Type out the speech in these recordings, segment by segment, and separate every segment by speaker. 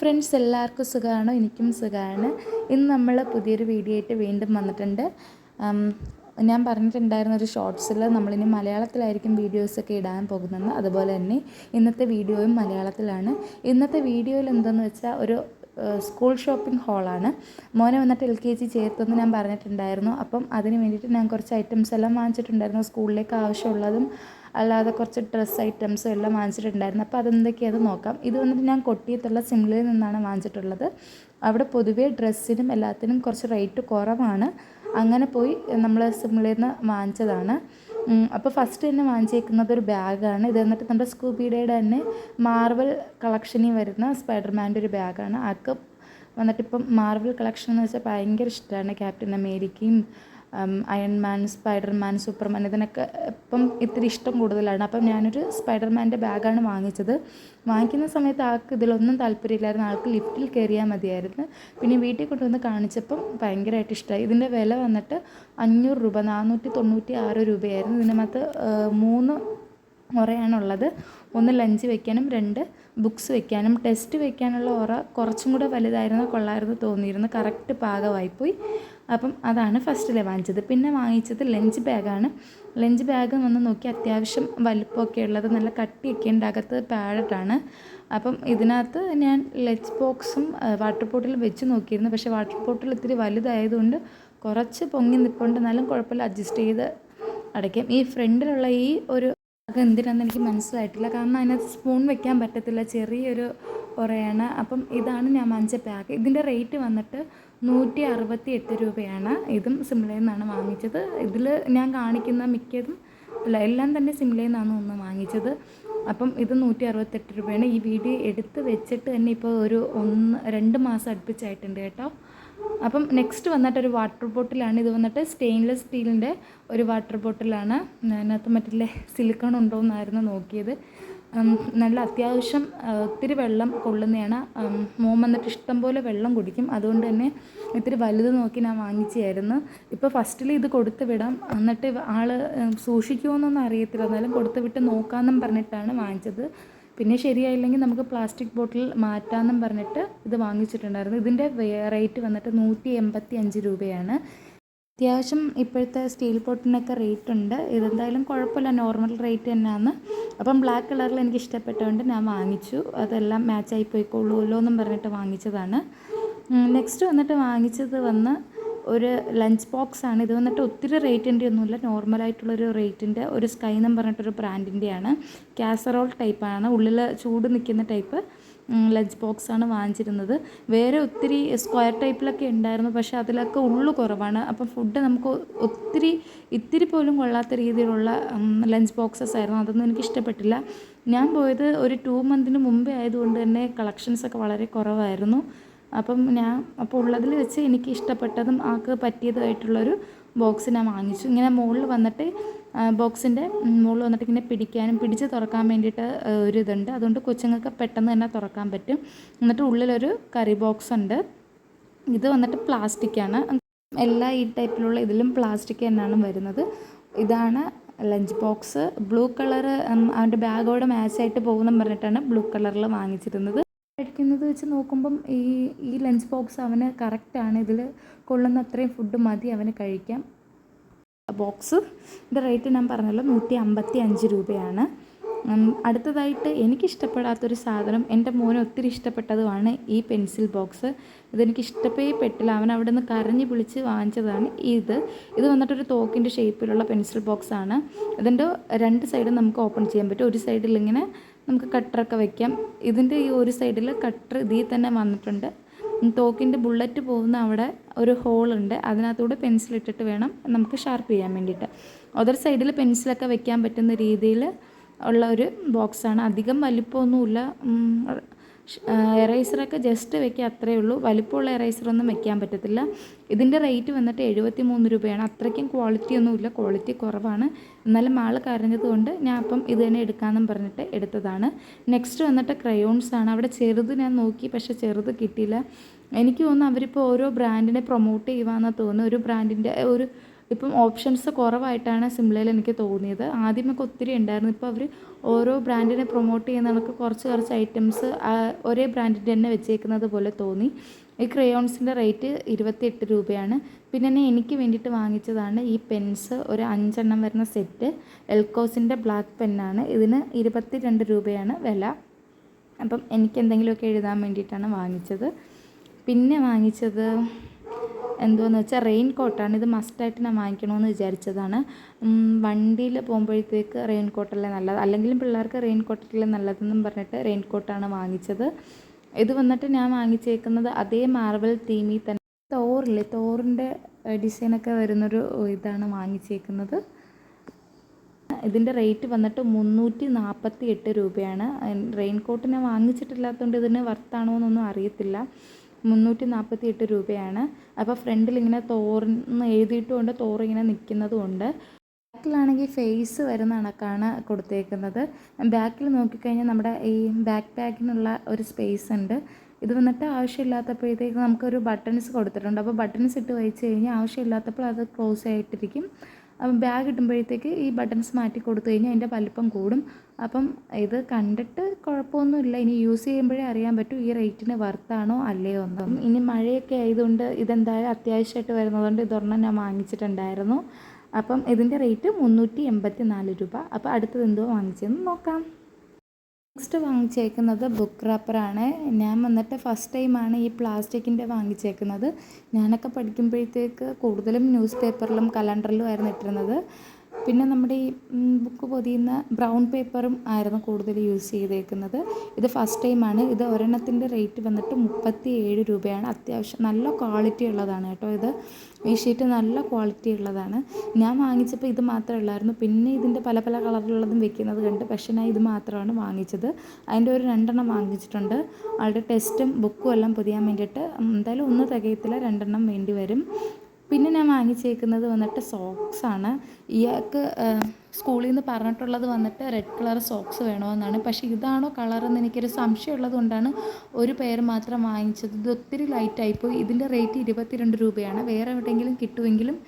Speaker 1: Friends എല്ലാവർക്കും സുഖമാണോ? എനിക്കും സുഖമാണ്. ഇന്ന് നമ്മൾ പുതിയൊരു വീഡിയോ ആയിട്ട് വീണ്ടും വന്നിട്ടുണ്ട്. ഞാൻ പറഞ്ഞിട്ടുണ്ടായിരുന്ന ഒരു ഷോർട്സിൽ നമ്മളിനി മലയാളത്തിലായിരിക്കും വീഡിയോസൊക്കെ ഇടാൻ പോകുന്നത്. അതുപോലെ തന്നെ ഇന്നത്തെ വീഡിയോയും മലയാളത്തിലാണ്. ഇന്നത്തെ വീഡിയോയിൽ എന്തെന്ന് വെച്ചാൽ ഒരു സ്കൂൾ ഷോപ്പിംഗ് ഹാളാണ് മോനെ വന്നിട്ട് എൽ കെ ജി ചേർത്തെന്ന് ഞാൻ പറഞ്ഞിട്ടുണ്ടായിരുന്നു. അപ്പം അതിന് വേണ്ടിയിട്ട് ഞാൻ കുറച്ച് ഐറ്റംസ് എല്ലാം വാങ്ങിച്ചിട്ടുണ്ടായിരുന്നു. സ്കൂളിലേക്ക് ആവശ്യമുള്ളതും അല്ലാതെ കുറച്ച് ഡ്രസ്സ് ഐറ്റംസും എല്ലാം വാങ്ങിച്ചിട്ടുണ്ടായിരുന്നു. അപ്പോൾ അതെന്തൊക്കെയാണെന്ന് നോക്കാം. ഇത് വന്നിട്ട് ഞാൻ കൊട്ടിയത്തുള്ള സിംലയിൽ നിന്നാണ് വാങ്ങിച്ചിട്ടുള്ളത്. അവിടെ പൊതുവേ ഡ്രസ്സിനും എല്ലാത്തിനും കുറച്ച് റേറ്റ് കുറവാണ്. അങ്ങനെ പോയി നമ്മൾ സിംലയിൽ നിന്ന് വാങ്ങിച്ചതാണ്. അപ്പോൾ ഫസ്റ്റ് തന്നെ വാങ്ങിച്ചേക്കുന്നത് ഒരു ബാഗാണ് ഇത് എന്നിട്ട് നമ്മുടെ സ്കൂബിയുടെ തന്നെ മാർവൽ കളക്ഷനിൽ വരുന്ന സ്പൈഡർമാന്റെ ഒരു ബാഗാണ് ആക്ക് വന്നിട്ട് ഇപ്പം മാർവൽ കളക്ഷൻ എന്ന് വെച്ചാൽ ഭയങ്കര ഇഷ്ടമാണ്. ക്യാപ്റ്റൻ അമേരിക്കയും അയൺമാൻ സ്പൈഡർമാൻ സൂപ്പർമാൻ ഇതിനൊക്കെ ഇപ്പം ഇത്തിരി ഇഷ്ടം കൂടുതലാണ്. അപ്പം ഞാനൊരു സ്പൈഡർമാന്റെ ബാഗാണ് വാങ്ങിച്ചത്. വാങ്ങിക്കുന്ന സമയത്ത് ആൾക്ക് ഇതിലൊന്നും താല്പര്യമില്ലായിരുന്നു. ആൾക്ക് ലിഫ്റ്റിൽ കയറിയാൽ മതിയായിരുന്നു. പിന്നെ വീട്ടിൽ കൊണ്ടുവന്ന് കാണിച്ചപ്പം ഭയങ്കരമായിട്ട് ഇഷ്ടമായി. ഇതിന്റെ വില വന്നിട്ട് അഞ്ഞൂറ് രൂപ നാനൂറ്റി തൊണ്ണൂറ്റി ആറ് രൂപയായിരുന്നു. ഇതിനകത്ത് മൂന്ന് മുറയാണുള്ളത്. ഒന്ന് ലഞ്ച് വയ്ക്കാനും രണ്ട് ബുക്സ് വെക്കാനും ടെസ്റ്റ് വെക്കാനുള്ള ഓറ കുറച്ചും കൂടെ വലുതായിരുന്നു കൊള്ളായിരുന്നു തോന്നിയിരുന്നു. കറക്റ്റ് പാകമായിപ്പോയി. അപ്പം അതാണ് ഫസ്റ്റിലെ വാങ്ങിച്ചത്. പിന്നെ വാങ്ങിച്ചത് ലഞ്ച് ബാഗാണ്. ലഞ്ച് ബാഗ് വന്ന് നോക്കി അത്യാവശ്യം വലുപ്പമൊക്കെ ഉള്ളത്. നല്ല കട്ടിയൊക്കെ ഉണ്ട്. അകത്ത് പാഡഡാണ് അപ്പം ഇതിനകത്ത് ഞാൻ ലഞ്ച് ബോക്സും വാട്ടർ ബോട്ടിലും വെച്ച് നോക്കിയിരുന്നു. പക്ഷേ വാട്ടർ ബോട്ടിൽ ഇത്തിരി വലുതായതുകൊണ്ട് കുറച്ച് പൊങ്ങി നിൽപ്പുണ്ട് എന്നാലും കുഴപ്പമില്ല. അഡ്ജസ്റ്റ് ചെയ്ത് അടയ്ക്കാം. ഈ ഫ്രണ്ടിലുള്ള ഈ ഒരു അത് എന്തിനാണെന്ന് എനിക്ക് മനസ്സിലായിട്ടില്ല. കാരണം അതിനകത്ത് സ്പൂൺ വെക്കാൻ പറ്റത്തില്ല. ചെറിയൊരു ഒറയാണ് അപ്പം ഇതാണ് ഞാൻ വാങ്ങിച്ച പാക്ക് ഇതിന്റെ റേറ്റ് വന്നിട്ട് നൂറ്റി അറുപത്തി എട്ട് രൂപയാണ്. ഇതും സിംലയിൽ നിന്നാണ് വാങ്ങിച്ചത്. ഇതിൽ ഞാൻ കാണിക്കുന്ന മിക്കതും അല്ല എല്ലാം തന്നെ സിംലയിൽ നിന്നാണ് ഒന്ന് വാങ്ങിച്ചത്. അപ്പം ഇത് നൂറ്റി അറുപത്തെട്ട് രൂപയാണ്. ഈ വീഡിയോ എടുത്ത് വെച്ചിട്ട് തന്നെ ഇപ്പോൾ ഒരു ഒന്ന് രണ്ട് മാസം അടുപ്പിച്ചായിട്ടുണ്ട് കേട്ടോ. അപ്പം നെക്സ്റ്റ് വന്നിട്ട് ഒരു വാട്ടർ ബോട്ടിലാണ് ഇത് വന്നിട്ട് സ്റ്റെയിൻലെസ് സ്റ്റീലിന്റെ ഒരു വാട്ടർ ബോട്ടിലാണ് അതിനകത്ത് മറ്റില്ലേ സിലിക്കൺ ഉണ്ടോ എന്നായിരുന്നു നോക്കിയത്. നല്ല അത്യാവശ്യം ഒത്തിരി വെള്ളം കൊള്ളുന്നതാണ് മോം വന്നിട്ട് ഇഷ്ടം പോലെ വെള്ളം കുടിക്കും. അതുകൊണ്ട് തന്നെ ഇത്തിരി വലുത് നോക്കി ഞാൻ വാങ്ങിച്ചായിരുന്നു ഇപ്പോൾ ഫസ്റ്റിൽ ഇത് കൊടുത്ത് വിടാം. എന്നിട്ട് ആൾ സൂക്ഷിക്കുമോ എന്നൊന്നും അറിയത്തില്ല. എന്നാലും കൊടുത്ത് വിട്ട് നോക്കാമെന്നും പറഞ്ഞിട്ടാണ് വാങ്ങിച്ചത്. പിന്നെ ശരിയായില്ലെങ്കിൽ നമുക്ക് പ്ലാസ്റ്റിക് ബോട്ടിൽ മാറ്റാമെന്നും പറഞ്ഞിട്ട് ഇത് വാങ്ങിച്ചിട്ടുണ്ടായിരുന്നു. ഇതിന്റെ റേറ്റ് വന്നിട്ട് നൂറ്റി എൺപത്തി അഞ്ച് രൂപയാണ്. അത്യാവശ്യം ഇപ്പോഴത്തെ സ്റ്റീൽ പോട്ടിനൊക്കെ റേറ്റ് ഉണ്ട്. ഇതെന്തായാലും കുഴപ്പമില്ല. നോർമൽ റേറ്റ് തന്നെയാണ്. അപ്പം ബ്ലാക്ക് കളറിൽ എനിക്ക് ഇഷ്ടപ്പെട്ടതുകൊണ്ട് ഞാൻ വാങ്ങിച്ചു. അതെല്ലാം മാച്ചായി പോയിക്കൊള്ളുമല്ലോ എന്നും പറഞ്ഞിട്ട് വാങ്ങിച്ചതാണ്. നെക്സ്റ്റ് വന്നിട്ട് വാങ്ങിച്ചത് വന്ന് ഒരു ലഞ്ച് ബോക്സ് ആണ്. ഇത് വന്നിട്ട് ഒത്തിരി റേറ്റിന്റെ ഒന്നുമില്ല. നോർമലായിട്ടുള്ളൊരു റേറ്റിന്റെ ഒരു സ്കൈ എന്ന് പറഞ്ഞിട്ടൊരു ബ്രാൻഡിന്റെയാണ് കാസറോൾ ടൈപ്പാണ് ഉള്ളിൽ ചൂട് നിൽക്കുന്ന ടൈപ്പ് ലഞ്ച് ബോക്സ് ആണ് വാങ്ങിച്ചിരുന്നത്. വേറെ ഒത്തിരി സ്ക്വയർ ടൈപ്പിലൊക്കെ ഉണ്ടായിരുന്നു. പക്ഷേ അതിലൊക്കെ ഉള്ളു കുറവാണ്. അപ്പം ഫുഡ് നമുക്ക് ഒത്തിരി ഇത്തിരി പോലും കൊള്ളാത്ത രീതിയിലുള്ള ലഞ്ച് ബോക്സസ് ആയിരുന്നു. അതൊന്നും എനിക്ക് ഇഷ്ടപ്പെട്ടില്ല. ഞാൻ പോയത് ഒരു ടു മന്തിന് മുമ്പേ ആയതുകൊണ്ട് തന്നെ കളക്ഷൻസൊക്കെ വളരെ കുറവായിരുന്നു. അപ്പം ഞാൻ അപ്പോൾ ഉള്ളതിൽ വെച്ച് എനിക്ക് ഇഷ്ടപ്പെട്ടതും ആൾക്ക് പറ്റിയതുമായിട്ടുള്ളൊരു ബോക്സ് ഞാൻ വാങ്ങിച്ചു. ഇങ്ങനെ മുകളിൽ വന്നിട്ട് ബോക്സിന്റെ മുകളിൽ വന്നിട്ട് ഇങ്ങനെ പിടിക്കാനും പിടിച്ച് തുറക്കാൻ വേണ്ടിയിട്ട് ഒരു ഇതുണ്ട്. അതുകൊണ്ട് കൊച്ചുങ്ങൾക്ക് പെട്ടെന്ന് തന്നെ തുറക്കാൻ പറ്റും. എന്നിട്ട് ഉള്ളിലൊരു കറി ബോക്സ് ഉണ്ട്. ഇത് വന്നിട്ട് പ്ലാസ്റ്റിക്കാണ് എല്ലാ ഈ ടൈപ്പിലുള്ള ഇതിലും പ്ലാസ്റ്റിക് തന്നെയാണ് വരുന്നത്. ഇതാണ് ലഞ്ച് ബോക്സ് ബ്ലൂ കളർ അവന്റെ ബാഗോട് മാച്ചായിട്ട് പോകുമെന്ന് പറഞ്ഞിട്ടാണ് ബ്ലൂ കളറിൽ വാങ്ങിച്ചിരുന്നത്. കഴിക്കുന്നത് വെച്ച് നോക്കുമ്പം ഈ ഈ ലഞ്ച് ബോക്സ് അവന് കറക്റ്റാണ് ഇതിൽ കൊള്ളുന്ന അത്രയും ഫുഡ് മതി അവന് കഴിക്കാം. ബോക്സ് ഇതിന്റെ റേറ്റ് ഞാൻ പറഞ്ഞല്ലോ നൂറ്റി അമ്പത്തി അഞ്ച് രൂപയാണ് അടുത്തതായിട്ട് എനിക്കിഷ്ടപ്പെടാത്തൊരു സാധനം എന്റെ മോന് ഒത്തിരി ഇഷ്ടപ്പെട്ടതുമാണ് ഈ പെൻസിൽ ബോക്സ് ഇതെനിക്ക് ഇഷ്ടപ്പേ പെട്ടില്ല. അവൻ അവിടെ നിന്ന് കരഞ്ഞ് വിളിച്ച് വാങ്ങിച്ചതാണ് ഇത്. ഇത് വന്നിട്ടൊരു തോക്കിന്റെ ഷേപ്പിലുള്ള പെൻസിൽ ബോക്സാണ് ഇതിന്റെ രണ്ട് സൈഡും നമുക്ക് ഓപ്പൺ ചെയ്യാൻ പറ്റും. ഒരു സൈഡിൽ ഇങ്ങനെ നമുക്ക് കട്ടറൊക്കെ വെക്കാം. ഇതിന്റെ ഈ ഒരു സൈഡിൽ കട്ടർ ഇതിൽ തന്നെ വന്നിട്ടുണ്ട്. തോക്കിന്റെ ബുള്ളറ്റ് പോകുന്ന അവിടെ ഒരു ഹോളുണ്ട്. അതിനകത്തൂടെ പെൻസിൽ ഇട്ടിട്ട് വേണം നമുക്ക് ഷാർപ്പ് ചെയ്യാൻ വേണ്ടിയിട്ട്. അതർ സൈഡിൽ പെൻസിലൊക്കെ വെക്കാൻ പറ്റുന്ന രീതിയിൽ ഉള്ള ഒരു ബോക്സാണ്. അധികം വലിപ്പമൊന്നുമില്ല. എറൈസറൊക്കെ ജസ്റ്റ് വെക്കുക അത്രയേ ഉള്ളൂ. വലിപ്പമുള്ള എറൈസറൊന്നും വെക്കാൻ പറ്റത്തില്ല. ഇതിന്റെ റേറ്റ് വന്നിട്ട് എഴുപത്തി മൂന്ന് രൂപയാണ്. അത്രയ്ക്കും ക്വാളിറ്റി ഒന്നുമില്ല ക്വാളിറ്റി കുറവാണ്. എന്നാലും ആൾ കരഞ്ഞതുകൊണ്ട് ഞാൻ അപ്പം ഇത് തന്നെ എടുക്കാമെന്നും പറഞ്ഞിട്ട് എടുത്തതാണ്. നെക്സ്റ്റ് വന്നിട്ട് ക്രയോൺസ് ആണ്. അവിടെ ചെറുത് ഞാൻ നോക്കി പക്ഷേ ചെറുത് കിട്ടിയില്ല. എനിക്ക് തോന്നുന്നു അവരിപ്പോൾ ഓരോ ബ്രാൻഡിനെ പ്രൊമോട്ട് ചെയ്യുവാന്നാണ് തോന്നുന്നു. ഒരു ബ്രാൻഡിന്റെ ഒരു ഇപ്പം ഓപ്ഷൻസ് കുറവായിട്ടാണ് സിംലയിൽ എനിക്ക് തോന്നിയത്. ആദ്യമൊക്കെ ഒത്തിരി ഉണ്ടായിരുന്നു. ഇപ്പോൾ അവർ ഓരോ ബ്രാൻഡിനെ പ്രൊമോട്ട് ചെയ്യുന്ന കണക്ക് കുറച്ച് കുറച്ച് ഐറ്റംസ് ഒരേ ബ്രാൻഡിന്റെ തന്നെ വെച്ചേക്കുന്നത് പോലെ തോന്നി. ഈ ക്രയോൺസിന്റെ റേറ്റ് ഇരുപത്തിയെട്ട് രൂപയാണ്. പിന്നെ എനിക്ക് വേണ്ടിയിട്ട് വാങ്ങിച്ചതാണ് ഈ പെൻസ് ഒരു അഞ്ചെണ്ണം വരുന്ന സെറ്റ് എൽക്കോസിന്റെ ബ്ലാക്ക് പെന്നാണ് ഇതിന് ഇരുപത്തി രണ്ട് രൂപയാണ് വില. അപ്പം എനിക്ക് എന്തെങ്കിലുമൊക്കെ എഴുതാൻ വേണ്ടിയിട്ടാണ് വാങ്ങിച്ചത്. പിന്നെ വാങ്ങിച്ചത് എന്തുവാന്ന് വെച്ചാൽ റെയിൻ കോട്ടാണ് ഇത് മസ്റ്റായിട്ട് ഞാൻ വാങ്ങിക്കണമെന്ന് വിചാരിച്ചതാണ്. വണ്ടിയിൽ പോകുമ്പോഴത്തേക്ക് റെയിൻ കോട്ടല്ലേ നല്ലത്? അല്ലെങ്കിലും പിള്ളേർക്ക് റെയിൻ കോട്ടല്ലേ നല്ലതെന്നും പറഞ്ഞിട്ട് റെയിൻ കോട്ടാണ് വാങ്ങിച്ചത്. ഇത് വന്നിട്ട് ഞാൻ വാങ്ങിച്ചേക്കുന്നത് അതേ മാർബിൾ തീമിൽ തന്നെ. തോറില്ലേ? തോറിന്റെ ഡിസൈനൊക്കെ വരുന്നൊരു ഇതാണ് വാങ്ങിച്ചേക്കുന്നത്. ഇതിന്റെ റേറ്റ് വന്നിട്ട് മുന്നൂറ്റി നാൽപ്പത്തി എട്ട് രൂപയാണ്. റെയിൻ കോട്ട് ഞാൻ വാങ്ങിച്ചിട്ടില്ലാത്തതുകൊണ്ട് ഇതിന് വർത്താണോ എന്നൊന്നും അറിയത്തില്ല. മുന്നൂറ്റി നാൽപ്പത്തി എട്ട് രൂപയാണ്. അപ്പോൾ ഫ്രണ്ടിൽ ഇങ്ങനെ തോർന്ന് എഴുതിയിട്ടുമുണ്ട് തോറിങ്ങനെ നിൽക്കുന്നതുമുണ്ട്. ബാക്കിലാണെങ്കിൽ ഫേസ് വരുന്ന കണക്കാണ് കൊടുത്തേക്കുന്നത്. ബാക്കിൽ നോക്കിക്കഴിഞ്ഞാൽ നമ്മുടെ ഈ ബാക്ക് പാക്കിനുള്ള ഒരു സ്പേസ് ഉണ്ട്. ഇത് വന്നിട്ട് ആവശ്യമില്ലാത്തപ്പോഴത്തേക്ക് നമുക്കൊരു ബട്ടൺസ് കൊടുത്തിട്ടുണ്ട്. അപ്പോൾ ബട്ടൺസ് ഇട്ട് വെച്ച് കഴിഞ്ഞാൽ ആവശ്യമില്ലാത്തപ്പോൾ അത് ക്ലോസ് ആയിട്ടിരിക്കും. അപ്പം ബാഗ് ഇടുമ്പോഴത്തേക്ക് ഈ ബട്ടൺസ് മാറ്റി കൊടുത്തു കഴിഞ്ഞാൽ അതിന്റെ വലിപ്പം കൂടും. അപ്പം ഇത് കണ്ടിട്ട് കുഴപ്പമൊന്നുമില്ല. ഇനി യൂസ് ചെയ്യുമ്പോഴേ അറിയാൻ പറ്റൂ ഈ റേറ്റിന് വർത്താണോ അല്ലയോ എന്ന്. ഇനി മഴയൊക്കെ ആയതുകൊണ്ട് ഇതെന്തായാലും അത്യാവശ്യമായിട്ട് വരുന്നതുകൊണ്ട് ഇതൊരെണ്ണം ഞാൻ വാങ്ങിച്ചിട്ടുണ്ടായിരുന്നു. അപ്പം ഇതിന്റെ റേറ്റ് മുന്നൂറ്റി എൺപത്തി നാല് രൂപ. അപ്പോൾ അടുത്തത് എന്തോ വാങ്ങിച്ചതെന്ന് നോക്കാം. നെക്സ്റ്റ് വാങ്ങിച്ചേക്കുന്നത് ബുക്ക് റാപ്പറാണ് ഞാൻ വന്നിട്ട് ഫസ്റ്റ് ടൈമാണ് ഈ പ്ലാസ്റ്റിക്കിന്റെ വാങ്ങിച്ചേക്കുന്നത്. ഞാനൊക്കെ പഠിക്കുമ്പോഴത്തേക്ക് കൂടുതലും ന്യൂസ് പേപ്പറിലും കലണ്ടറിലും ആയിരുന്നു ഇട്ടിരുന്നത്. പിന്നെ നമ്മുടെ ഈ ബുക്ക് പൊതിയുന്ന ബ്രൗൺ പേപ്പറും ആയിരുന്നു കൂടുതൽ യൂസ് ചെയ്തേക്കുന്നത്. ഇത് ഫസ്റ്റ് ടൈമാണ് ഇത് ഒരെണ്ണത്തിന്റെ റേറ്റ് വന്നിട്ട് മുപ്പത്തി ഏഴ് രൂപയാണ്. അത്യാവശ്യം നല്ല ക്വാളിറ്റി ഉള്ളതാണ് കേട്ടോ ഇത്. ഈ ഷീറ്റ് നല്ല ക്വാളിറ്റി ഉള്ളതാണ്. ഞാൻ വാങ്ങിച്ചപ്പോൾ ഇത് മാത്രമേ ഉള്ളായിരുന്നു. പിന്നെ ഇതിന്റെ പല പല കളറിലുള്ളതും വെക്കുന്നത് കണ്ട് പക്ഷേ ഞാൻ ഇത് മാത്രമാണ് വാങ്ങിച്ചത്. അതിന്റെ ഒരു രണ്ടെണ്ണം വാങ്ങിച്ചിട്ടുണ്ട്. ആളുടെ ടെസ്റ്റും ബുക്കും എല്ലാം പൊതിയാൻ വേണ്ടിയിട്ട് എന്തായാലും ഒന്ന് തികയത്തില്ല. രണ്ടെണ്ണം വേണ്ടി വരും. പിന്നെ ഞാൻ വാങ്ങിച്ചേക്കുന്നത് വന്നിട്ട് സോക്സാണ് ഇയാൾക്ക് സ്കൂളിൽ നിന്ന് പറഞ്ഞിട്ടുള്ളത് വന്നിട്ട് റെഡ് കളർ സോക്സ് വേണമെന്നാണ്. പക്ഷേ ഇതാണോ കളറെന്ന് എനിക്കൊരു സംശയമുള്ളത് കൊണ്ടാണ് ഒരു പേര് മാത്രം വാങ്ങിച്ചത്. ഇത് ഒത്തിരി ലൈറ്റായിപ്പോയി ഇതിന്റെ റേറ്റ് ഇരുപത്തിരണ്ട് രൂപയാണ്. വേറെ എവിടെയെങ്കിലും കിട്ടുമെങ്കിലും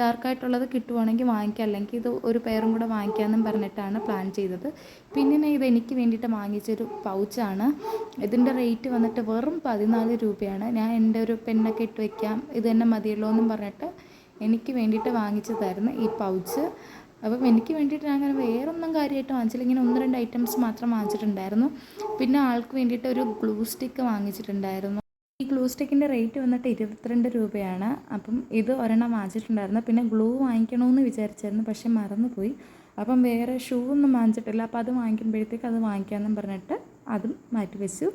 Speaker 1: ഡാർക്കായിട്ടുള്ളത് കിട്ടുവാണെങ്കിൽ വാങ്ങിക്കാം. അല്ലെങ്കിൽ ഇത് ഒരു പെയറും കൂടെ വാങ്ങിക്കാമെന്നും പറഞ്ഞിട്ടാണ് പ്ലാൻ ചെയ്തത്. പിന്നെ ഞാൻ ഇത് എനിക്ക് വേണ്ടിയിട്ട് വാങ്ങിച്ചൊരു പൗച്ചാണ് ഇതിന്റെ റേറ്റ് വന്നിട്ട് വെറും പതിനാല് രൂപയാണ്. ഞാൻ എന്റെ ഒരു പെണ്ണൊക്കെ ഇട്ട് വയ്ക്കാം ഇത് തന്നെ മതിയല്ലോ എന്നും പറഞ്ഞിട്ട് എനിക്ക് വേണ്ടിയിട്ട് വാങ്ങിച്ചതായിരുന്നു ഈ പൗച്ച് അപ്പം എനിക്ക് വേണ്ടിയിട്ട് ഞാൻ അങ്ങനെ വേറൊന്നും കാര്യമായിട്ട് വാങ്ങിച്ചില്ല. ഇങ്ങനെ ഒന്ന് രണ്ട് ഐറ്റംസ് മാത്രം വാങ്ങിച്ചിട്ടുണ്ടായിരുന്നു. പിന്നെ ആൾക്ക് വേണ്ടിയിട്ട് ഒരു ഗ്ലൂ സ്റ്റിക്ക് വാങ്ങിച്ചിട്ടുണ്ടായിരുന്നു. ഈ ഗ്ലൂ സ്റ്റിക്കിന്റെ റേറ്റ് വന്നിട്ട് ഇരുപത്തിരണ്ട് രൂപയാണ്. അപ്പം ഇത് ഒരെണ്ണം വാങ്ങിച്ചിട്ടുണ്ടായിരുന്നു. പിന്നെ ഗ്ലൂ വാങ്ങിക്കണമെന്ന് വിചാരിച്ചായിരുന്നു പക്ഷെ മറന്നുപോയി. അപ്പം വേറെ ഷൂ ഒന്നും വാങ്ങിച്ചിട്ടില്ല. അപ്പോൾ അത് വാങ്ങിക്കുമ്പോഴത്തേക്ക് അത് വാങ്ങിക്കാമെന്നും പറഞ്ഞിട്ട് അതും മാറ്റി വെച്ചു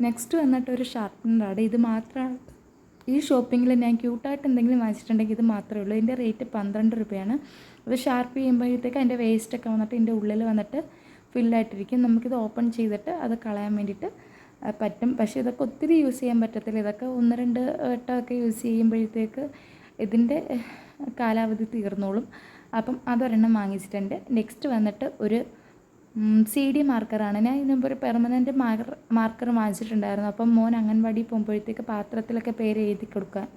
Speaker 1: നെക്സ്റ്റ് വന്നിട്ട് ഒരു ഷാർപ്പനറാണ് ഇത് മാത്രം ഈ ഷോപ്പിങ്ങിൽ ഞാൻ ക്യൂട്ടായിട്ട് എന്തെങ്കിലും വാങ്ങിച്ചിട്ടുണ്ടെങ്കിൽ ഇത് മാത്രമേ ഉള്ളൂ. ഇതിന്റെ റേറ്റ് പന്ത്രണ്ട് രൂപയാണ്. അത് ഷാർപ്പ് ചെയ്യുമ്പോഴത്തേക്ക് അതിന്റെ വേസ്റ്റൊക്കെ വന്നിട്ട് ഇതിന്റെ ഉള്ളിൽ വന്നിട്ട് ഫില്ലായിട്ടിരിക്കും നമുക്കിത് ഓപ്പൺ ചെയ്തിട്ട് അത് കളയാൻ വേണ്ടിയിട്ട് പറ്റും. പക്ഷേ ഇതൊക്കെ ഒത്തിരി യൂസ് ചെയ്യാൻ പറ്റത്തില്ല. ഇതൊക്കെ ഒന്ന് രണ്ട് വട്ടമൊക്കെ യൂസ് ചെയ്യുമ്പോഴത്തേക്ക് ഇതിന്റെ കാലാവധി തീർന്നോളും. അപ്പം അതൊരെണ്ണം വാങ്ങിച്ചിട്ടുണ്ട് നെക്സ്റ്റ് വന്നിട്ട് ഒരു സി ഡി മാർക്കറാണ്. ഞാൻ ഇതിന് മുമ്പ് ഒരു പെർമനന്റ് മാർക്കർ മാർക്കർ വാങ്ങിച്ചിട്ടുണ്ടായിരുന്നു. അപ്പം മോൻ അംഗൻവാടി പോകുമ്പോഴത്തേക്ക് പാത്രത്തിലൊക്കെ പേര് എഴുതി കൊടുക്കാൻ.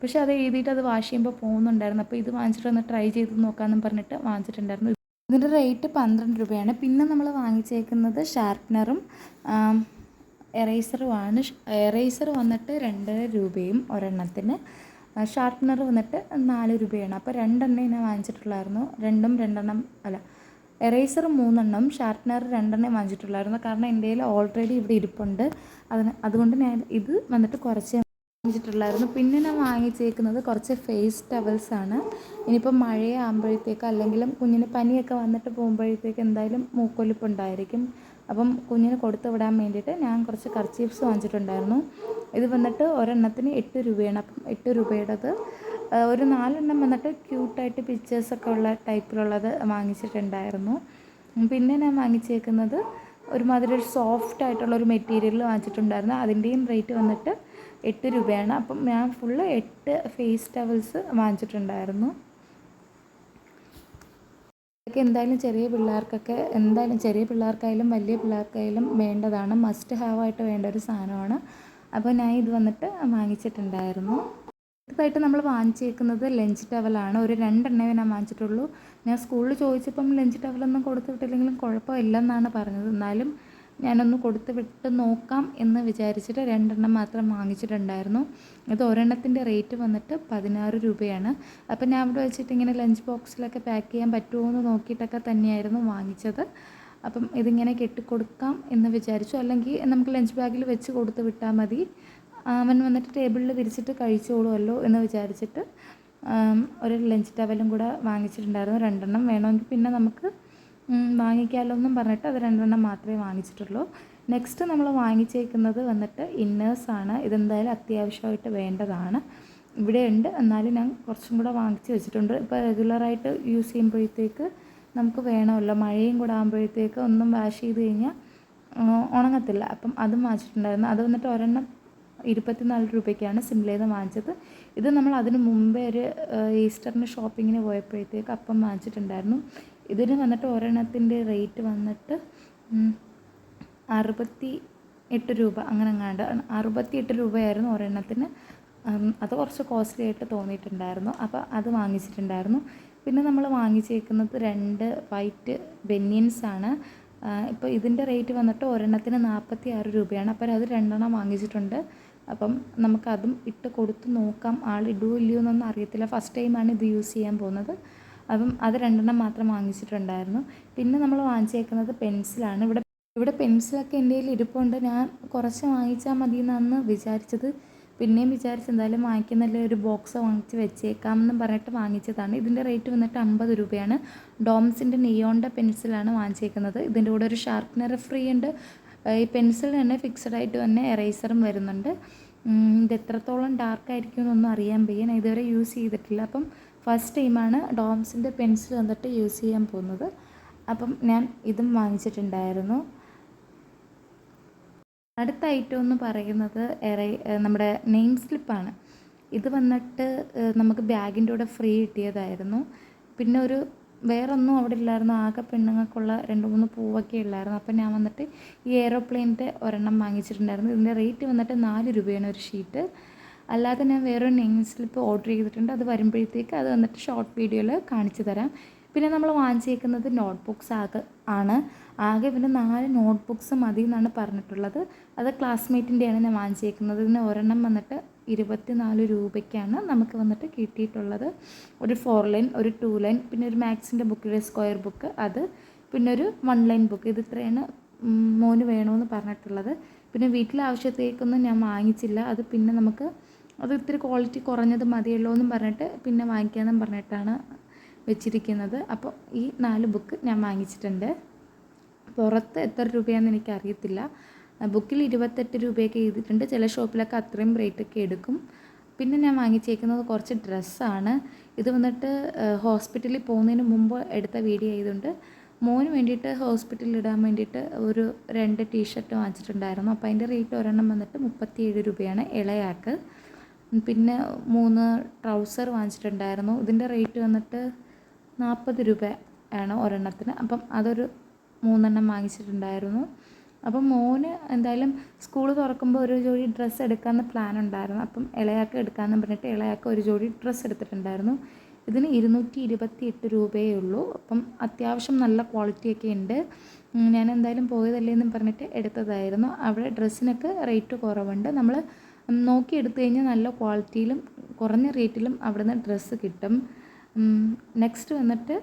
Speaker 1: പക്ഷേ അത് എഴുതിയിട്ട് അത് വാഷ് ചെയ്യുമ്പോൾ പോകുന്നുണ്ടായിരുന്നു. അപ്പോൾ ഇത് വാങ്ങിച്ചിട്ട് ഒന്ന് ട്രൈ ചെയ്ത് നോക്കാമെന്നും പറഞ്ഞിട്ട് വാങ്ങിച്ചിട്ടുണ്ടായിരുന്നു. ഇതിന്റെ റേറ്റ് പന്ത്രണ്ട് രൂപയാണ്. പിന്നെ നമ്മൾ വാങ്ങിച്ചേക്കുന്നത് ഷാർപ്നറും എറേസറുമാണ് എറേസർ വന്നിട്ട് രണ്ടര രൂപയും ഒരെണ്ണത്തിന്. ഷാർപ്പ്നർ വന്നിട്ട് നാല് രൂപയാണ്. അപ്പോൾ രണ്ടെണ്ണേ ഞാൻ വാങ്ങിച്ചിട്ടുള്ളായിരുന്നു. രണ്ടും രണ്ടെണ്ണം അല്ല എറേസർ മൂന്നെണ്ണം ഷാർപ്പ്നർ രണ്ടെണ്ണം വാങ്ങിച്ചിട്ടുള്ളായിരുന്നു. കാരണം എന്റെ കയ്യിൽ ഓൾറെഡി ഇവിടെ ഇരിപ്പുണ്ട്. അതിന് അതുകൊണ്ട് ഞാൻ ഇത് വന്നിട്ട് കുറച്ച് വാങ്ങിച്ചിട്ടുള്ളായിരുന്നു. പിന്നെ ഞാൻ വാങ്ങിച്ചേക്കുന്നത് കുറച്ച് ഫേസ് ടവൽസ് ആണ്. ഇനിയിപ്പോൾ മഴയാകുമ്പോഴത്തേക്ക് അല്ലെങ്കിലും കുഞ്ഞിന് പനിയൊക്കെ വന്നിട്ട് പോകുമ്പോഴത്തേക്ക് എന്തായാലും മൂക്കൊലിപ്പ് ഉണ്ടായിരിക്കും. അപ്പം കുഞ്ഞിന് കൊടുത്തു വിടാൻ വേണ്ടിയിട്ട് ഞാൻ കുറച്ച് കർച്ചീഫ്സ് വാങ്ങിച്ചിട്ടുണ്ടായിരുന്നു. ഇത് വന്നിട്ട് ഒരെണ്ണത്തിന് എട്ട് രൂപയാണ്. അപ്പം എട്ട് രൂപയുടേത്. ഒരു നാലെണ്ണം വന്നിട്ട് ക്യൂട്ടായിട്ട് പിക്ചേഴ്സൊക്കെ ഉള്ള ടൈപ്പിലുള്ളത് വാങ്ങിച്ചിട്ടുണ്ടായിരുന്നു. പിന്നെ ഞാൻ വാങ്ങിച്ചേക്കുന്നത് ഒരുമാതിരി ഒരു സോഫ്റ്റ് ആയിട്ടുള്ള ഒരു മെറ്റീരിയൽ വാങ്ങിച്ചിട്ടുണ്ടായിരുന്നു. അതിന്റെയും റേറ്റ് വന്നിട്ട് എട്ട് രൂപയാണ്. അപ്പം ഞാൻ ഫുള്ള് എട്ട് ഫേസ് ടവൽസ് വാങ്ങിച്ചിട്ടുണ്ടായിരുന്നു. ഇതൊക്കെ എന്തായാലും ചെറിയ പിള്ളേർക്കൊക്കെ എന്തായാലും ചെറിയ പിള്ളേർക്കായാലും വലിയ പിള്ളേർക്കായാലും വേണ്ടതാണ്. മസ്റ്റ് ഹാവ് ആയിട്ട് വേണ്ട ഒരു സാധനമാണ്. അപ്പോൾ ഞാൻ ഇത് വന്നിട്ട് വാങ്ങിച്ചിട്ടുണ്ടായിരുന്നു. ഇതായിട്ട് നമ്മൾ വാങ്ങിച്ചേക്കുന്നത് ലഞ്ച് ടവലാണ് ഒരു രണ്ടെണ്ണമേ ഞാൻ വാങ്ങിച്ചിട്ടുള്ളൂ. ഞാൻ സ്കൂളിൽ ചോദിച്ചപ്പം ലഞ്ച് ടവലൊന്നും കൊടുത്തു വിട്ടില്ലെങ്കിലും കുഴപ്പമില്ലെന്നാണ് പറഞ്ഞത്. എന്നാലും ഞാനൊന്ന് കൊടുത്ത് വിട്ട് നോക്കാം എന്ന് വിചാരിച്ചിട്ട് രണ്ടെണ്ണം മാത്രം വാങ്ങിച്ചിട്ടുണ്ടായിരുന്നു. ഇത് ഒരെണ്ണത്തിന്റെ റേറ്റ് വന്നിട്ട് പതിനാറ് രൂപയാണ്. അപ്പം ഞാൻ അവിടെ വെച്ചിട്ട് ഇങ്ങനെ ലഞ്ച് ബോക്സിലൊക്കെ പാക്ക് ചെയ്യാൻ പറ്റുമോ എന്ന് നോക്കിയിട്ടൊക്കെ തന്നെയായിരുന്നു വാങ്ങിച്ചത്. അപ്പം ഇതിങ്ങനെ കെട്ടിക്കൊടുക്കാം എന്ന് വിചാരിച്ചു. അല്ലെങ്കിൽ നമുക്ക് ലഞ്ച് ബാഗിൽ വെച്ച് കൊടുത്ത് വിട്ടാൽ മതി. അവൻ വന്നിട്ട് ടേബിളിൽ വിരിച്ചിട്ട് കഴിച്ചോളുമല്ലോ എന്ന് വിചാരിച്ചിട്ട് ഒരു ലഞ്ച് ടവലും കൂടെ വാങ്ങിച്ചിട്ടുണ്ടായിരുന്നു. രണ്ടെണ്ണം വേണമെങ്കിൽ പിന്നെ നമുക്ക് വാങ്ങിക്കാമല്ലോ എന്നും പറഞ്ഞിട്ട് അത് രണ്ടെണ്ണം മാത്രമേ വാങ്ങിച്ചിട്ടുള്ളൂ. നെക്സ്റ്റ് നമ്മൾ വാങ്ങിച്ചേക്കുന്നത് വന്നിട്ട് ഇന്നേഴ്സാണ് ഇതെന്തായാലും അത്യാവശ്യമായിട്ട് വേണ്ടതാണ്. ഇവിടെ ഉണ്ട് എന്നാലും ഞാൻ കുറച്ചും കൂടെ വാങ്ങിച്ച് വെച്ചിട്ടുണ്ട്. ഇപ്പോൾ റെഗുലറായിട്ട് യൂസ് ചെയ്യുമ്പോഴത്തേക്ക് നമുക്ക് വേണമല്ലോ. മഴയും കൂടെ ആകുമ്പോഴത്തേക്ക് ഒന്നും വാഷ് ചെയ്ത് കഴിഞ്ഞാൽ ഉണങ്ങത്തില്ല. അപ്പം അതും വാങ്ങിച്ചിട്ടുണ്ടായിരുന്നു. അത് വന്നിട്ട് ഒരെണ്ണം ഇരുപത്തിനാല് രൂപയ്ക്കാണ് സിംലയിൽ നിന്ന് വാങ്ങിച്ചത്. ഇത് നമ്മൾ അതിന് മുമ്പേ ഒരു ഈസ്റ്ററിന് ഷോപ്പിങ്ങിന് പോയപ്പോഴത്തേക്ക് അപ്പം വാങ്ങിച്ചിട്ടുണ്ടായിരുന്നു. ഇതിന് വന്നിട്ട് ഒരെണ്ണത്തിന്റെ റേറ്റ് വന്നിട്ട് അറുപത്തി എട്ട് രൂപ അങ്ങനെ എങ്ങാണ്ട് അറുപത്തി എട്ട് രൂപയായിരുന്നു ഒരെണ്ണത്തിന്. അത് കുറച്ച് കോസ്റ്റ്ലി ആയിട്ട് തോന്നിയിട്ടുണ്ടായിരുന്നു. അപ്പോൾ അത് വാങ്ങിച്ചിട്ടുണ്ടായിരുന്നു. പിന്നെ നമ്മൾ വാങ്ങിച്ചേക്കുന്നത് രണ്ട് വൈറ്റ് ബെന്യൻസ് ആണ്. ഇപ്പോൾ ഇതിന്റെ റേറ്റ് വന്നിട്ട് ഒരെണ്ണത്തിന് നാൽപ്പത്തി ആറ് രൂപയാണ്. അപ്പോൾ അത് രണ്ടെണ്ണം വാങ്ങിച്ചിട്ടുണ്ട്. അപ്പം നമുക്കതും ഇട്ട് കൊടുത്ത് നോക്കാം. ആൾ ഇടുമോ ഇല്ലയോ എന്നൊന്നും അറിയത്തില്ല ഫസ്റ്റ് ടൈമാണ് ഇത് യൂസ് ചെയ്യാൻ പോകുന്നത്. അപ്പം അത് രണ്ടെണ്ണം മാത്രം വാങ്ങിച്ചിട്ടുണ്ടായിരുന്നു. പിന്നെ നമ്മൾ വാങ്ങിച്ചേക്കുന്നത് പെൻസിലാണ്. ഇവിടെ ഇവിടെ പെൻസിലൊക്കെ എന്റെ കയ്യിൽ ഇരിപ്പുണ്ട്. ഞാൻ കുറച്ച് വാങ്ങിച്ചാൽ മതി എന്നാണ് വിചാരിച്ചത്. പിന്നെയും വിചാരിച്ച് എന്തായാലും വാങ്ങിക്കുന്നല്ലേ ഒരു ബോക്സ് വാങ്ങിച്ച് വെച്ചേക്കാമെന്ന് പറഞ്ഞിട്ട് വാങ്ങിച്ചതാണ്. ഇതിന്റെ റേറ്റ് വന്നിട്ട് അമ്പത് രൂപയാണ്. ഡോംസിന്റെ നെയ്യോണ്ട പെൻസിലാണ് വാങ്ങിച്ചേക്കുന്നത്. ഇതിന്റെ കൂടെ ഒരു ഷാർപ്പ്നർ ഫ്രീ ഉണ്ട്. ഈ പെൻസിൽ തന്നെ ഫിക്സഡ് ആയിട്ട് തന്നെ എറേസറും വരുന്നുണ്ട്. ഇത് എത്രത്തോളം ഡാർക്ക് ആയിരിക്കും എന്നൊന്നും അറിയാൻ വയ്യ. ഞാൻ ഇതുവരെ യൂസ് ചെയ്തിട്ടില്ല. അപ്പം ഫസ്റ്റ് ടൈമാണ് ഡോംസിന്റെ പെൻസിൽ വന്നിട്ട് യൂസ് ചെയ്യാൻ പോകുന്നത്. അപ്പം ഞാൻ ഇതും വാങ്ങിച്ചിട്ടുണ്ടായിരുന്നു. അടുത്ത ഐറ്റം എന്ന് പറയുന്നത് എറേ നമ്മുടെ നെയിം സ്ലിപ്പാണ് ഇത് വന്നിട്ട് നമുക്ക് ബാഗിന്റെ കൂടെ ഫ്രീ കിട്ടിയതായിരുന്നു. പിന്നെ ഒരു വേറൊന്നും അവിടെ ഇല്ലായിരുന്നു. ആകെ പെണ്ണുങ്ങൾക്കുള്ള രണ്ട് മൂന്ന് പൂവൊക്കെ ഉള്ളായിരുന്നു അപ്പം ഞാൻ വന്നിട്ട് ഈ എയ്റോപ്ലെയിനിന്റെ ഒരെണ്ണം വാങ്ങിച്ചിട്ടുണ്ടായിരുന്നു. ഇതിന്റെ റേറ്റ് വന്നിട്ട് നാല് രൂപയാണ് ഒരു ഷീറ്റ് അല്ലാതെ ഞാൻ വേറൊരു നെയിം സ്ലിപ്പ് ഓർഡർ ചെയ്തിട്ടുണ്ട്. അത് വരുമ്പോഴത്തേക്ക് അത് വന്നിട്ട് ഷോർട്ട് വീഡിയോയിൽ കാണിച്ചു തരാം. പിന്നെ നമ്മൾ വാങ്ങിച്ചേക്കുന്നത് നോട്ട് ബുക്സ് ആകെ ആണ്. ആകെ പിന്നെ നാല് നോട്ട് ബുക്സ് മതി എന്നാണ് പറഞ്ഞിട്ടുള്ളത്. അത് ക്ലാസ്മേറ്റിന്റെയാണ് ഞാൻ വാങ്ങിച്ചേക്കുന്നത്. ഇതിന് ഒരെണ്ണം വന്നിട്ട് നാല് രൂപയ്ക്കാണ് നമുക്ക് വന്നിട്ട് കിട്ടിയിട്ടുള്ളത്. ഒരു ഫോർ ലൈൻ ഒരു ടു ലൈൻ പിന്നെ ഒരു മാത്സിന്റെ ബുക്ക് ഒരു സ്ക്വയർ ബുക്ക് അത് പിന്നെ ഒരു വൺ ലൈൻ ബുക്ക് ഇത് ഇത്രയാണ് മോന് വേണമെന്ന് പറഞ്ഞിട്ടുള്ളത്. പിന്നെ വീട്ടിലെ ആവശ്യത്തേക്കൊന്നും ഞാൻ വാങ്ങിച്ചില്ല. അത് പിന്നെ നമുക്ക് അത് ഇത്തിരി ക്വാളിറ്റി കുറഞ്ഞത് മതിയല്ലോ എന്നും പറഞ്ഞിട്ട് പിന്നെ വാങ്ങിക്കാമെന്നും പറഞ്ഞിട്ടാണ് വെച്ചിരിക്കുന്നത്. അപ്പോൾ ഈ നാല് ബുക്ക് ഞാൻ വാങ്ങിച്ചിട്ടുണ്ട്. പുറത്ത് എത്ര രൂപയാണെന്ന് എനിക്ക് എനിക്കറിയത്തില്ല ബുക്കിൽ ഇരുപത്തെട്ട് രൂപയൊക്കെ എഴുതിയിട്ടുണ്ട്. ചില ഷോപ്പിലൊക്കെ അത്രയും റേറ്റൊക്കെ എടുക്കും. പിന്നെ ഞാൻ വാങ്ങിച്ചേക്കുന്നത് കുറച്ച് ഡ്രസ്സാണ് ഇത് വന്നിട്ട് ഹോസ്പിറ്റലിൽ പോകുന്നതിന് മുമ്പ് എടുത്ത വീഡിയോ ആയതുകൊണ്ട് മോന് വേണ്ടിയിട്ട് ഹോസ്പിറ്റലിൽ ഇടാൻ വേണ്ടിയിട്ട് ഒരു രണ്ട് ടീഷർട്ട് വാങ്ങിച്ചിട്ടുണ്ടായിരുന്നു. അപ്പോൾ അതിന്റെ റേറ്റ് ഒരെണ്ണം വന്നിട്ട് മുപ്പത്തിയേഴ് രൂപയാണ് ഇളയാക്ക് പിന്നെ മൂന്ന് ട്രൗസർ വാങ്ങിച്ചിട്ടുണ്ടായിരുന്നു. ഇതിന്റെ റേറ്റ് വന്നിട്ട് നാൽപ്പത് രൂപ ആണ് ഒരെണ്ണത്തിന്. അപ്പം അതൊരു മൂന്നെണ്ണം വാങ്ങിച്ചിട്ടുണ്ടായിരുന്നു. അപ്പം മോന് എന്തായാലും സ്കൂൾ തുറക്കുമ്പോൾ ഒരു ജോഡി ഡ്രസ്സ് എടുക്കാമെന്ന് പ്ലാൻ ഉണ്ടായിരുന്നു. അപ്പം ഇളയാക്ക് എടുക്കാമെന്ന് പറഞ്ഞിട്ട് ഇളയാക്ക് ഒരു ജോഡി ഡ്രസ്സ് എടുത്തിട്ടുണ്ടായിരുന്നു. ഇതിന് ഇരുന്നൂറ്റി ഇരുപത്തി എട്ട് രൂപയേ ഉള്ളൂ. അപ്പം അത്യാവശ്യം നല്ല ക്വാളിറ്റിയൊക്കെ ഉണ്ട്. ഞാൻ എന്തായാലും പോയതല്ലേ എന്ന് പറഞ്ഞിട്ട് എടുത്തതായിരുന്നു. അവിടെ ഡ്രസ്സിനൊക്കെ റേറ്റ് കുറവുണ്ട്. നമ്മൾ നോക്കി എടുത്തു കഴിഞ്ഞാൽ നല്ല ക്വാളിറ്റിയിലും കുറഞ്ഞ റേറ്റിലും അവിടുന്ന് ഡ്രസ്സ് കിട്ടും. നെക്സ്റ്റ് വന്നിട്ട്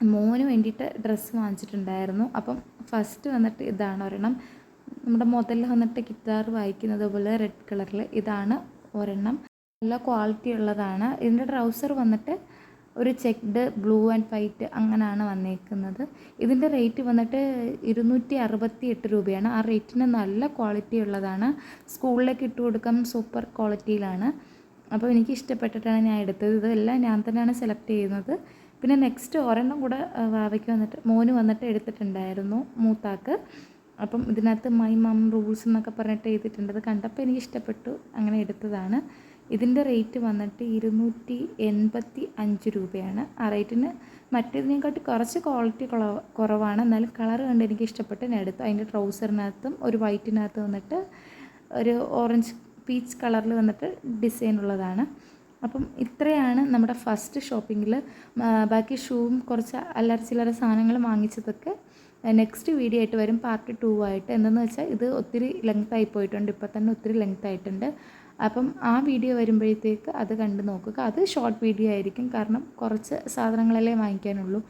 Speaker 1: മോന് വേണ്ടിയിട്ട് ഡ്രസ്സ് വാങ്ങിച്ചിട്ടുണ്ടായിരുന്നു. അപ്പം ഫസ്റ്റ് വന്നിട്ട് ഇതാണ് ഒരെണ്ണം. നമ്മുടെ മുതലിൽ വന്നിട്ട് ഗിറ്റാർ വായിക്കുന്നത് പോലെ റെഡ് കളറിൽ ഇതാണ് ഒരെണ്ണം. നല്ല ക്വാളിറ്റി ഉള്ളതാണ്. ഇതിന്റെ ട്രൗസർ വന്നിട്ട് ഒരു ചെക്ക്ഡ് ബ്ലൂ ആൻഡ് വൈറ്റ് അങ്ങനെയാണ് വന്നേക്കുന്നത്. ഇതിന്റെ റേറ്റ് വന്നിട്ട് ഇരുന്നൂറ്റി അറുപത്തി എട്ട് രൂപയാണ്. ആ റേറ്റിന് നല്ല ക്വാളിറ്റി ഉള്ളതാണ്. സ്കൂളിലേക്ക് ഇട്ട് കൊടുക്കാൻ സൂപ്പർ ക്വാളിറ്റിയിലാണ്. അപ്പോൾ എനിക്ക് ഇഷ്ടപ്പെട്ടിട്ടാണ് ഞാൻ എടുത്തത്. ഇതെല്ലാം ഞാൻ തന്നെയാണ് സെലക്ട് ചെയ്യുന്നത്. പിന്നെ നെക്സ്റ്റ് ഒരെണ്ണം കൂടെ വാവയ്ക്ക് വന്നിട്ട് മോന് വന്നിട്ട് എടുത്തിട്ടുണ്ടായിരുന്നു മൂത്താക്ക്. അപ്പം ഇതിനകത്ത് മൈ മം റൂൾസ് എന്നൊക്കെ പറഞ്ഞിട്ട് എഴുതിയിട്ടുണ്ട്. അത് കണ്ടപ്പോൾ എനിക്ക് ഇഷ്ടപ്പെട്ടു അങ്ങനെ എടുത്തതാണ്. ഇതിന്റെ റേറ്റ് വന്നിട്ട് ഇരുന്നൂറ്റി എൺപത്തി അഞ്ച് രൂപയാണ്. ആ റേറ്റിന് മറ്റേതിനെക്കാട്ടി കുറച്ച് ക്വാളിറ്റി കുറവാണ്. എന്നാലും കളർ കണ്ട് എനിക്ക് ഇഷ്ടപ്പെട്ട് ഞാൻ എടുത്തു. അതിന്റെ ട്രൗസറിനകത്തും ഒരു വൈറ്റിനകത്ത് വന്നിട്ട് ഒരു ഓറഞ്ച് പീച്ച് കളറിൽ വന്നിട്ട് ഡിസൈൻ ഉള്ളതാണ്. അപ്പം ഇത്രയാണ് നമ്മുടെ ഫസ്റ്റ് ഷോപ്പിങ്ങിൽ ബാക്കി ഷൂവും കുറച്ച് അല്ലറ ചില്ലറ സാധനങ്ങൾ വാങ്ങിച്ചതൊക്കെ നെക്സ്റ്റ് വീഡിയോ ആയിട്ട് വരും. പാർട്ട് ടു ആയിട്ട് എന്തെന്ന് വെച്ചാൽ ഇത് ഒത്തിരി ലെങ്ത് ആയി പോയിട്ടുണ്ട്. ഇപ്പോൾ തന്നെ ഒത്തിരി ലെങ്ത് ആയിട്ടുണ്ട്. അപ്പം ആ വീഡിയോ വരുമ്പോഴത്തേക്ക് അത് കണ്ട് നോക്കുക. അത് ഷോർട്ട് വീഡിയോ ആയിരിക്കും. കാരണം കുറച്ച് സാധനങ്ങളല്ലേ വാങ്ങിക്കാനുള്ളൂ.